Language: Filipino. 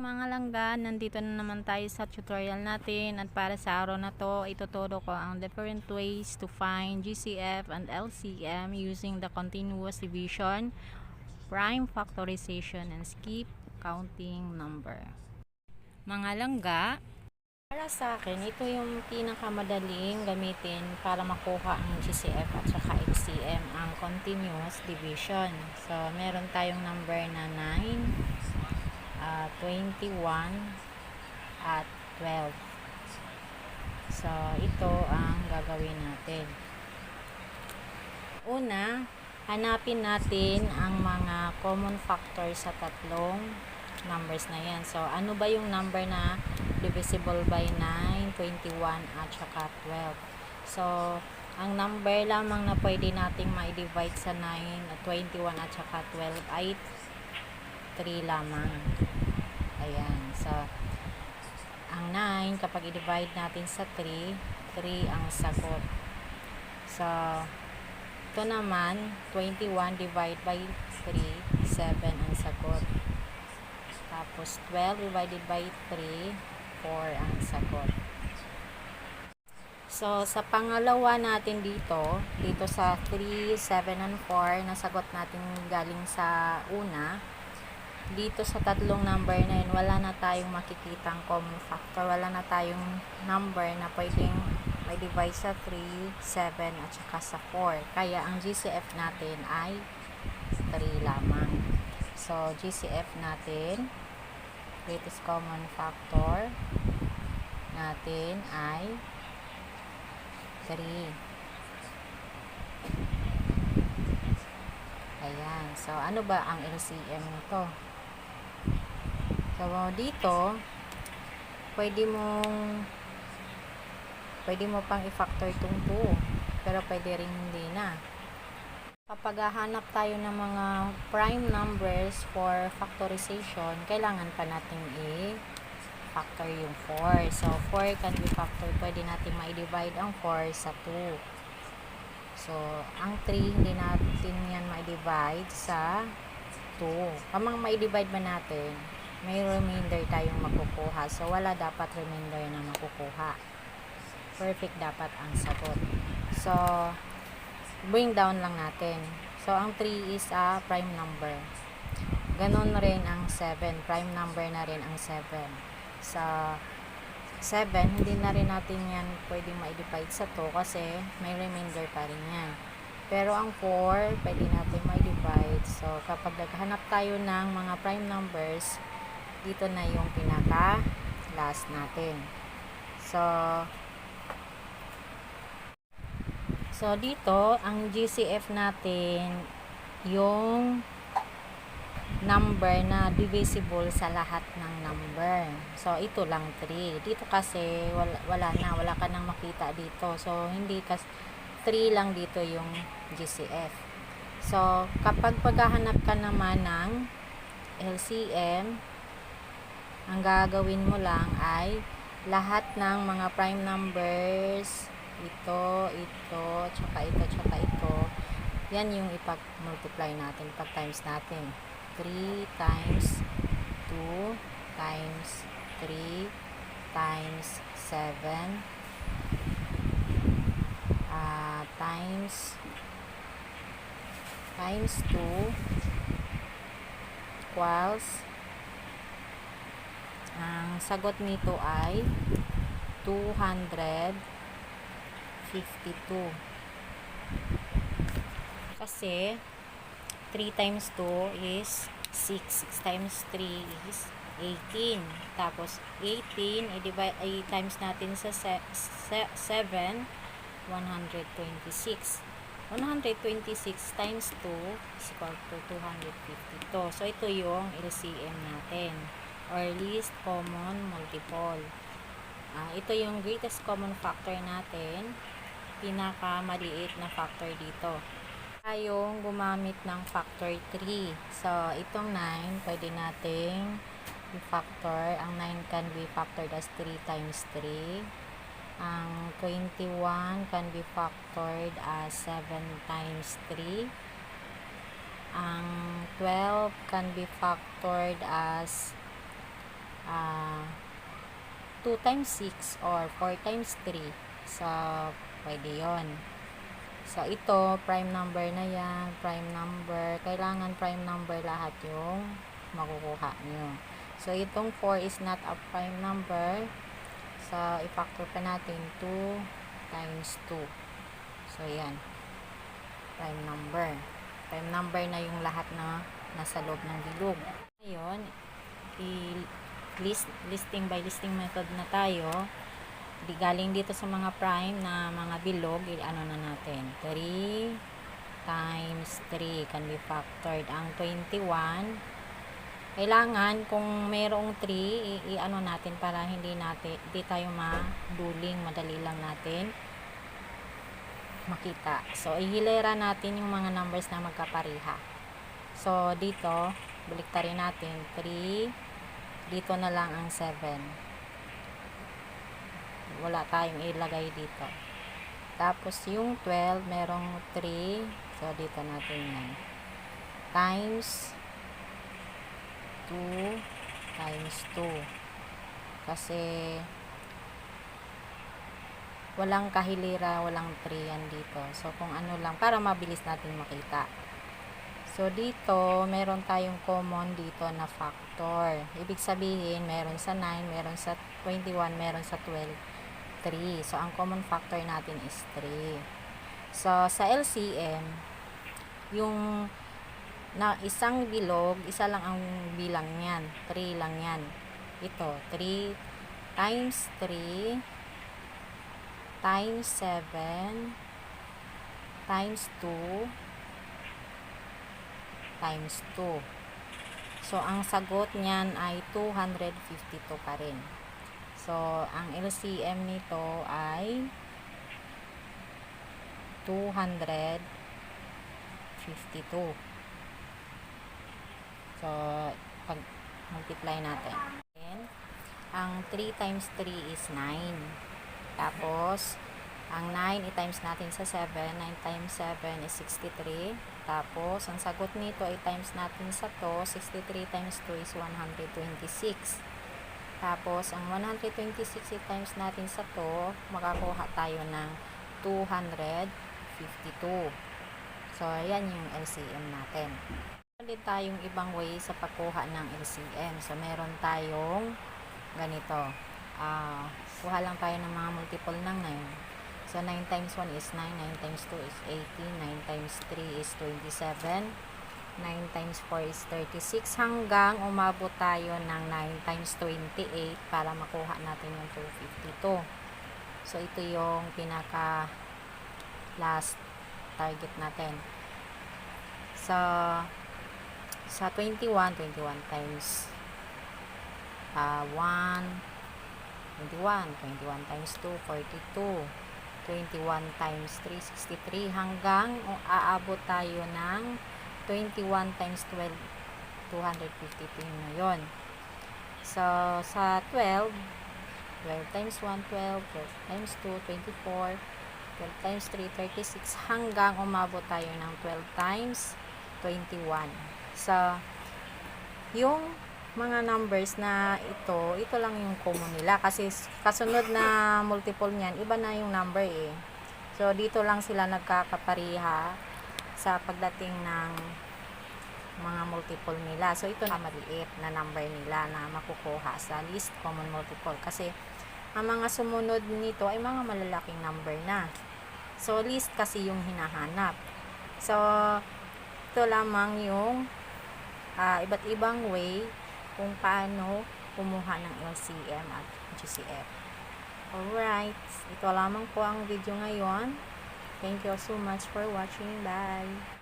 Mga langga, nandito na naman tayo sa tutorial natin at para sa araw na to, ituturo ko ang different ways to find GCF and LCM using the continuous division, prime factorization, and skip counting number. Mga langga, para sa akin, ito yung pinakamadaling gamitin para makuha ang GCF at saka LCM, ang continuous division. So, meron tayong number na 9, ah, 21 at 12. So, ito ang gagawin natin. Una, hanapin natin ang mga common factors sa tatlong numbers na yan. So, ano ba yung number na divisible by 9, 21 at saka 12? So, ang number lamang na pwede nating ma-divide sa 9, 21 at saka 12 ay 3 lamang. Ayan. So, ang 9, kapag i-divide natin sa 3, 3 ang sagot. So, ito naman, 21 divide by 3, 7 ang sagot. Tapos, 12 divided by 3, 4 ang sagot. So, sa pangalawa natin dito, dito sa 3, 7, and 4, nasagot natin galing sa una, dito sa tatlong number na yun, wala na tayong makikitang common factor. Wala na tayong number na pwedeng may divide sa 3, 7, at saka sa 4. Kaya ang GCF natin ay 3 lamang. So, GCF natin, greatest common factor natin ay 3. Ayan. So, ano ba ang LCM nito? So, dito, pwede mong pwede mo pang i-factor itong 2. Pero pwede rin hindi na. Kapag hahanap tayo ng mga prime numbers for factorization, kailangan pa natin i-factor yung 4. So, 4 can be factored. Pwede natin ma-divide ang 4 sa 2. So, ang 3, hindi natin yan ma-divide sa 2. Kamang ma-divide ba natin, may remainder tayong makukuha. So, wala dapat remainder na makukuha. Perfect dapat ang sagot. So, bring down lang natin. So, ang 3 is a prime number. Ganon rin ang 7. Prime number na rin ang 7. Sa 7, hindi na rin natin yan pwedeng ma-divide sa 2 kasi may remainder pa rin yan. Pero ang 4, pwede natin ma-divide. So, kapag naghanap tayo ng mga prime numbers, dito na yung pinaka last natin. So, so dito, ang GCF natin, yung number na divisible sa lahat ng number. So, ito lang 3. Dito kasi, wala, wala na. Wala ka nang makita dito. So, hindi kas 3 lang dito yung GCF. So, kapag paghahanap ka naman ng LCM, ang gagawin mo lang ay lahat ng mga prime numbers, ito, ito, tsaka ito, tsaka ito, yan yung ipag-multiply natin, pag-times natin. 3 times 2 times 3 times 7 uh, times times 2 equals ang sagot nito ay 252 kasi 3 times 2 is 6. 6 times 3 is 18. Tapos, 18, i-divide, i-times natin sa 7, 126. 126 times 2 is equal to 252. So, ito yung LCM natin. Or least common multiple. Uh, ito yung greatest common factor natin. Pinakamaliit na factor dito tayong gumamit ng factor 3. So, itong 9, pwede nating i-factor. Ang 9 can be factored as 3 times 3. Ang 21 can be factored as 7 times 3. Ang 12 can be factored as ah 2 times 6 or 4 times 3. So, pwede yon. So, ito, prime number na yan. Prime number. Kailangan prime number lahat yung makukuha nyo. So, itong 4 is not a prime number. So, i-factor pa natin 2 times 2. So, yan. Prime number. Prime number na yung lahat na nasa loob ng bilog. Ngayon, i- list, listing by listing method na tayo. Di galing dito sa mga prime na mga bilog, ano na natin. 3 times 3 can be factored. Ang 21, kailangan kung mayroong 3, i- i-ano natin para hindi natin, di tayo maduling, madali lang natin makita. So, ihilera natin yung mga numbers na magkapareha. So, dito, baliktarin natin. 3, dito na lang ang 7. Wala tayong ilagay dito. Tapos, yung 12, merong 3. So, dito natin yan. Times 2 times 2. Kasi, walang kahilira, walang 3 yan dito. So, kung ano lang, para mabilis natin makita. So, dito, meron tayong common dito na factor. Ibig sabihin, meron sa 9, meron sa 21, meron sa 12, 3. So, ang common factor natin is 3. So, sa LCM, yung na isang bilog, isa lang ang bilang niyan. 3 lang yan. Ito, 3 times 3 times 7 times 2 times 2. So, ang sagot niyan ay 252 pa rin. So, ang LCM nito ay 252. So, pag multiply natin. Ang 3 times 3 is 9. Tapos, ang 9 i-times natin sa 7. 9 times 7 is 63. Tapos, ang sagot nito ay times natin sa to. 63 times 2 is 126. Tapos, ang 126 i-times natin sa to, makakuha tayo ng 252. So, ayan yung LCM natin. Din tayong ibang way sa pagkuha ng LCM. So, meron tayong ganito. Ah, kuha lang tayo ng mga multiple ng 9. So, 9 times 1 is 9, 9 times 2 is 18, 9 times 3 is 27, 9 times 4 is 36, hanggang umabot tayo ng 9 times 28 para makuha natin yung 252. So, ito yung pinaka last target natin. Sa sa 21, 21 times uh, 1, 21, 21 times 2, 42, 21 times 3, 63, hanggang aabot tayo ng 21 times 12, 252 na yun. So, sa 12, 12 times 1, 12, 12 times 2, 24, 12 times 3, 36, hanggang umabot tayo ng 12 times 21. So, yung mga numbers na ito, ito lang yung common nila. Kasi kasunod na multiple niyan, iba na yung number eh. So, dito lang sila nagkakapariha sa pagdating ng mga multiple nila. So, ito na maliit na number nila na makukuha sa least common multiple. Kasi, ang mga sumunod nito ay mga malalaking number na. So, least kasi yung hinahanap. So, ito lamang yung ah, iba't ibang way kung paano kumuha ng LCM at GCF. Alright, ito lamang po ang video ngayon. Thank you so much for watching. Bye!